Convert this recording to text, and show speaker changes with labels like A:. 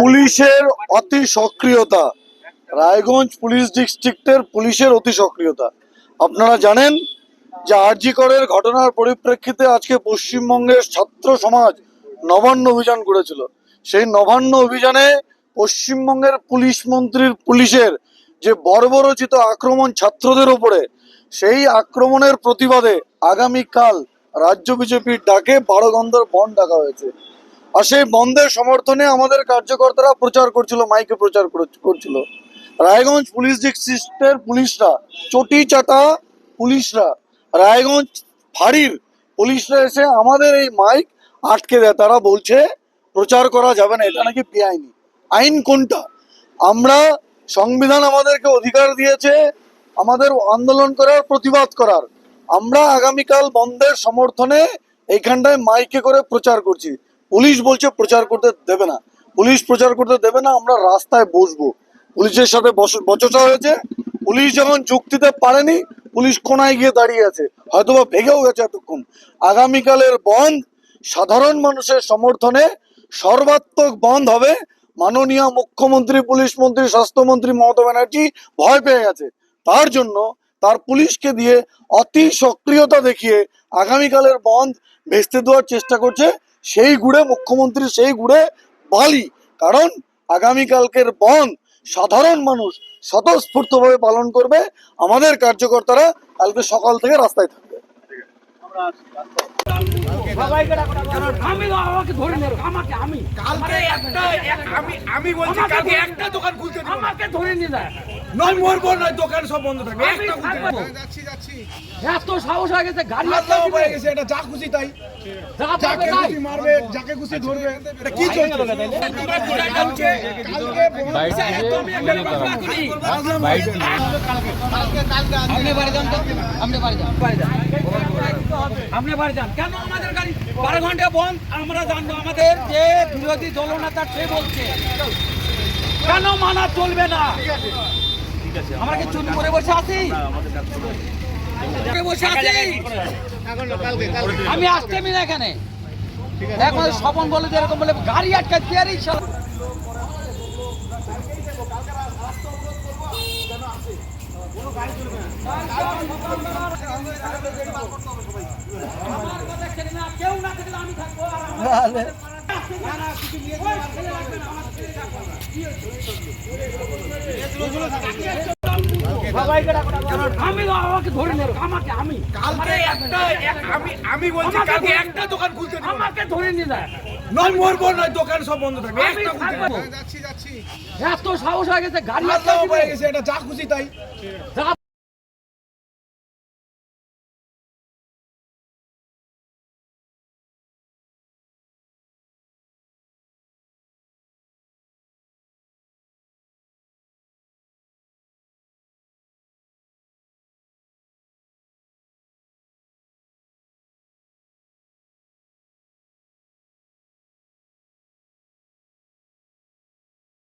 A: পুলিশের অতি সক্রিয়তা। রায়গঞ্জ পুলিশ ডিস্ট্রিক্টের পুলিশের অতি সক্রিয়তা। আপনারা জানেন যে আরজি করের ঘটনার পরিপ্রেক্ষিতে আজকে পশ্চিমবঙ্গের ছাত্র সমাজ নবান্ন অভিযান করেছিল। সেই নবান্ন অভিযানে পশ্চিমবঙ্গের পুলিশ মন্ত্রীর পুলিশের যে বর্বরচিত আক্রমণ ছাত্রদের উপরে, সেই আক্রমণের প্রতিবাদে আগামীকাল রাজ্য বিজেপির ডাকে বারো গন্ধর বন ডাকা হয়েছে। আর সেই বন্ধের সমর্থনে আমাদের কার্যকর্তারা প্রচার করছিল, মাইকে প্রচার করে- করছিল। রায়গঞ্জ পুলিশ ডিস্ট্রিক্টের পুলিশরা চটি চাটা পুলিশরা, রায়গঞ্জ ফাঁড়ির পুলিশরা এসে আমাদের এই মাইক আটকে দেয়। তারা বলছে, প্রচার করা যাবে না, এটা নাকি বেআইনি। আইন কোনটা? আমরা সংবিধান আমাদেরকে অধিকার দিয়েছে, আমাদের আন্দোলন করার, প্রতিবাদ করার। আমরা আগামীকাল বন্ধের সমর্থনে এইখানটায় মাইকে করে প্রচার করছি। পুলিশ বলছে প্রচার করতে দেবে না। পুলিশ প্রচার করতে দেবে না, আমরা রাস্তায় বসবো। পুলিশের সাথে বচসা হয়েছে। পুলিশ যখন যুক্তিতে পারেনি, পুলিশ কোনায় গিয়ে দাঁড়িয়ে আছে। হয়তোবা ভেগেও গেছে এতক্ষণ। আগামীকালের বন্ধ সাধারণ মানুষের সমর্থনে সর্বাত্মক বন্ধ হবে মাননীয় মুখ্যমন্ত্রী, পুলিশ মন্ত্রী, স্বাস্থ্যমন্ত্রী মমতা ব্যানার্জি ভয় পেয়ে গেছে। তার জন্য তার পুলিশকে দিয়ে অতি সক্রিয়তা দেখিয়ে আগামীকালের বন্ধ ভেস্তে দেওয়ার চেষ্টা করছে সেই গুড়ে মুখ্যমন্ত্রী, সেই গুড়ে বালি। কারণ আগামীকালকের বন্ধ সাধারণ মানুষ স্বতঃস্ফূর্তভাবে পালন করবে। আমাদের কার্যকর্তারা কালকে সকাল থেকে রাস্তায় থাকবে।
B: আমি আমাকে ধরে নেব আমাকে আমি
C: কালকে একটা এক- আমি আমি বলছি কালকে একটা দোকান খুলতে
B: আমাকে ধরে নিয়ে যায়
C: নয় মরবো নয় দোকান সব বন্ধ থাকবে একটা খুলতে। যাচ্ছি যাচ্ছি
B: এত সাহস হয়ে গেছে গাড়ি দিবে।
C: হয়ে গেছে এটা যা খুশি তাই যাকে খুশি মারবে যাকে খুশি ধরবে এটা কি চলছে কালকে কালকে বন্ধ- এত আমি একটা কথা করি। বুঝলাম না।
B: আপনি বাড়ি যান। কেন আমাদের গাড়ি? বারো ঘণ্টা বন্ধ আমরা জানব আমাদের যে বিরোধী দলনেতা সে বলছে। কেন মানা চলবে না? আমরা কি চুরি করে বসে আছি? বসে আছি? আমি আসতে না এখানে। এখন স্বপন বলে যে এরকম বলে গাড়ি আটকে দিয়ে সব আমার কথা না, কেউ না থাকলে আমি
C: বলছি কালকে একটা দোকান খুলতে
B: আমাকে ধরে নিয়ে যায়
C: নয় মরবো নয় দোকান সব বন্ধ থাকবে
B: এত সাহস হয়ে গেছে গাড়ি।
C: হয়ে গেছে এটা যা খুশি তাই